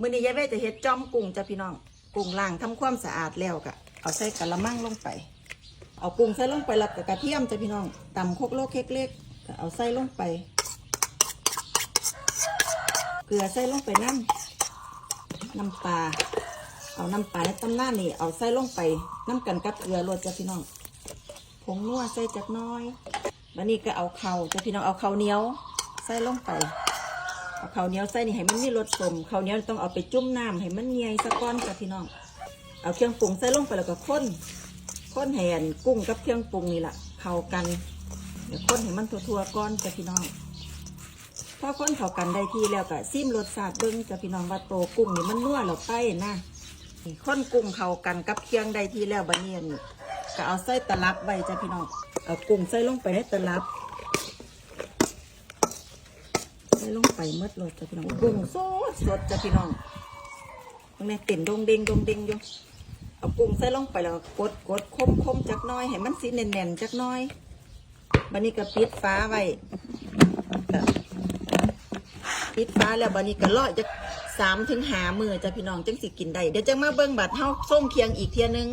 มื้อนี้ยายแว่จะเฮ็ดจอมกุ้งจ้ะพี่น้องกุ้งล้างทำความสะอาดแล้วก็เอาใส่กะละมังลงไป เอากุ้งใส่ลงไปแล้วก็กระเทียมจ้ะพี่น้องตำโคกโลกเล็กๆก็เอาใส่ลงไป เกลือใส่ลงไปน้ำน้ำปลาเอาน้ำปลาในตำหน้านี่เอาใส่ลงไปน้ำกันกับเกลือรสจ้ะพี่น้องผงนัวใส่จักน้อยแล้วนี่ก็เอาเข่าจ้ะพี่น้องเอาเข่าเหนียวใส่ลงไป เอาข้าวเหนียวใส่นี่ให้มันมีรสสมข้าวเหนียวต้องเอาไปจุ่มน้ำให้มันเนียสะก้อนจ้ะพี่น้อง เอาเครื่องปรุงใส่ลงไปแล้วก็ข้นข้นแห่นกุ้งกับเครื่องปรุงนี่แหละเข้ากัน เดี๋ยวข้นให้มันทั่วๆก้อนจ้ะพี่น้องพอข้นเข้ากันได้ที่แล้วก็ซิมรสชาติเบิ้งจ้ะพี่น้องว่าโตกุ้งนี่มันนัวหรือไปนะข้นกุ้งเข้ากันกับเครื่องได้ที่แล้วบัดนี้นี่ก็เอาใส่ตลับไว้จ้ะพี่น้องเอากุ้งใส่ลงไปในตลับ ใส่ ลงไปเมื่อรสจ้ะพี่น้องกุ้งสดสดจ้ะพี่น้องตรงนี้เต็มดงเด้งดงเด้งอยู่เอากุ้งใส่ลงไปแล้วกดกดคมคมจักน้อยให้มันสีแน่นๆจักน้อยบันนี้ก็ปิดฟ้าไว้ปิดฟ้าแล้วบันนี้ก็รอจะสามถึงหามือจ้ะพี่น้องจังสิกินได้เดี๋ยวจะมาเบิ้งบัดเฮาส้มเคียงอีกเทียนึง